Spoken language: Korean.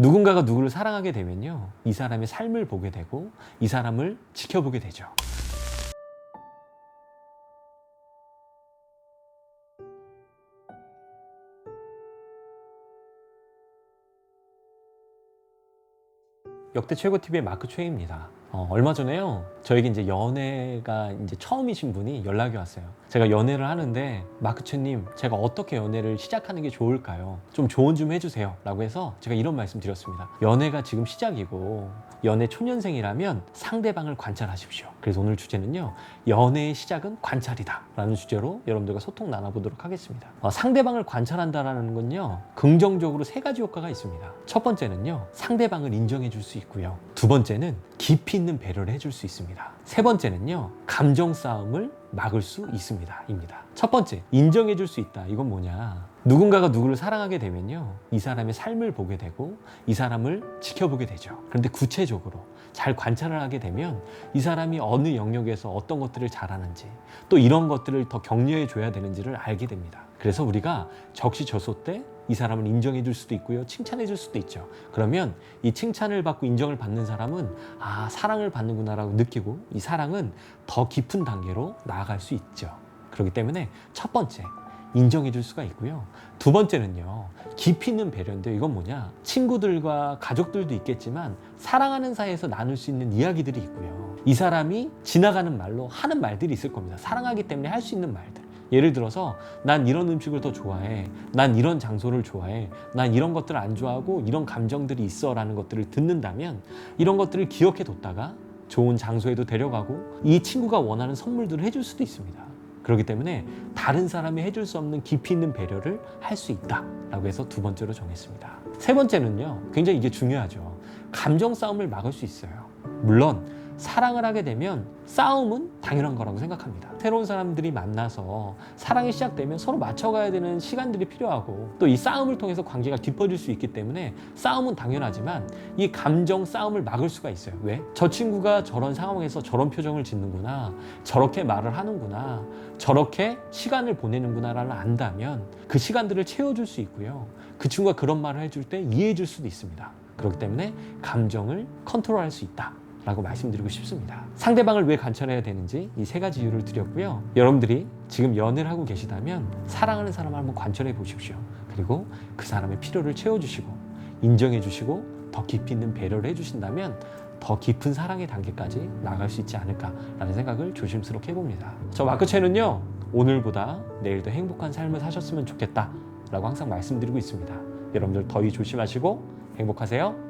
누군가가 누구를 사랑하게 되면요. 이 사람의 삶을 보게 되고 이 사람을 지켜보게 되죠. 역대 최고 TV의 마크 최입니다. 어, 얼마 전에요. 저에게 이제 연애가 이제 처음이신 분이 연락이 왔어요. 제가 연애를 하는데 마크 최님, 제가 어떻게 연애를 시작하는 게 좋을까요? 좀 조언 좀 해주세요. 라고 해서 제가 이런 말씀 드렸습니다. 연애가 지금 시작이고 연애 초년생이라면 상대방을 관찰하십시오. 그래서 오늘 주제는요. 연애의 시작은 관찰이다. 라는 주제로 여러분들과 소통 나눠보도록 하겠습니다. 어, 상대방을 관찰한다라는 건요. 긍정적으로 세 가지 효과가 있습니다. 첫 번째는요. 상대방을 인정해 줄 수 있고요. 두 번째는 깊이 있는 배려를 해줄 수 있습니다. 세 번째는요. 감정 싸움을 막을 수 있습니다. 입니다. 첫 번째, 인정해 줄 수 있다. 이건 뭐냐? 누군가가 누구를 사랑하게 되면요. 이 사람의 삶을 보게 되고 이 사람을 지켜보게 되죠. 그런데 구체적으로 잘 관찰을 하게 되면 이 사람이 어느 영역에서 어떤 것들을 잘하는지 또 이런 것들을 더 격려해 줘야 되는지를 알게 됩니다. 그래서 우리가 적시저소 때 이 사람을 인정해 줄 수도 있고요. 칭찬해 줄 수도 있죠. 그러면 이 칭찬을 받고 인정을 받는 사람은 아, 사랑을 받는구나라고 느끼고 이 사랑은 더 깊은 단계로 나아갈 수 있죠. 그렇기 때문에 첫 번째, 인정해 줄 수가 있고요. 두 번째는요, 깊이 있는 배려인데 이건 뭐냐? 친구들과 가족들도 있겠지만 사랑하는 사이에서 나눌 수 있는 이야기들이 있고요. 이 사람이 지나가는 말로 하는 말들이 있을 겁니다. 사랑하기 때문에 할 수 있는 말들. 예를 들어서 난 이런 음식을 더 좋아해. 난 이런 장소를 좋아해. 난 이런 것들을 안 좋아하고 이런 감정들이 있어 라는 것들을 듣는다면 이런 것들을 기억해 뒀다가 좋은 장소에도 데려가고 이 친구가 원하는 선물들을 해줄 수도 있습니다. 그렇기 때문에 다른 사람이 해줄 수 없는 깊이 있는 배려를 할 수 있다라고 해서 두 번째로 정했습니다. 세 번째는요, 굉장히 이게 중요하죠. 감정 싸움을 막을 수 있어요. 물론 사랑을 하게 되면 싸움은 당연한 거라고 생각합니다. 새로운 사람들이 만나서 사랑이 시작되면 서로 맞춰가야 되는 시간들이 필요하고 또 이 싸움을 통해서 관계가 깊어질 수 있기 때문에 싸움은 당연하지만 이 감정 싸움을 막을 수가 있어요. 왜? 저 친구가 저런 상황에서 저런 표정을 짓는구나. 저렇게 말을 하는구나. 저렇게 시간을 보내는구나를 안다면 그 시간들을 채워줄 수 있고요. 그 친구가 그런 말을 해줄 때 이해해줄 수도 있습니다. 그렇기 때문에 감정을 컨트롤할 수 있다. 라고 말씀드리고 싶습니다. 상대방을 왜 관찰해야 되는지 이 세 가지 이유를 드렸고요. 여러분들이 지금 연애를 하고 계시다면 사랑하는 사람을 한번 관찰해 보십시오. 그리고 그 사람의 필요를 채워주시고 인정해 주시고 더 깊이 있는 배려를 해 주신다면 더 깊은 사랑의 단계까지 나갈 수 있지 않을까라는 생각을 조심스럽게 해봅니다. 저 마크채는요 오늘보다 내일 더 행복한 삶을 사셨으면 좋겠다라고 항상 말씀드리고 있습니다. 여러분들 더위 조심하시고 행복하세요.